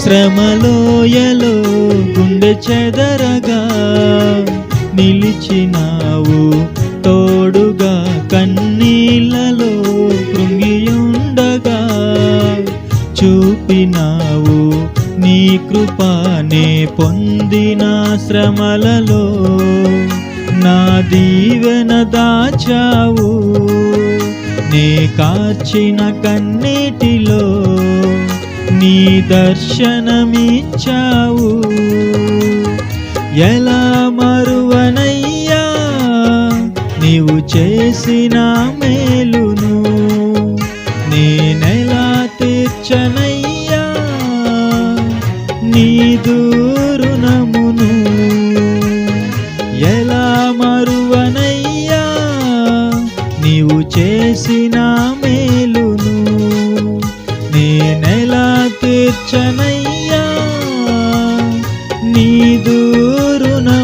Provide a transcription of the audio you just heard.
శ్రమలోయలో గుండె చెదరగా నిలిచినావు. తోడుగా కన్నీళ్ళలో కృంగియుండగా చూపినావు నీ కృపానే పొందిన శ్రమలలో నా దీవెన దాచావు. నే కాచిన కన్నీటిలో నీ దర్శనమిచ్చావు. ఎలా మరువనయ్యా నీవు చేసిన మేలును. నేనెలా తీర్చనయ్యా నీ దూరునమును. ఎలా మరువనయ్యా నీవు చేసిన మేలు. ఎలా తీర్చనయ్యా నీ దూరునా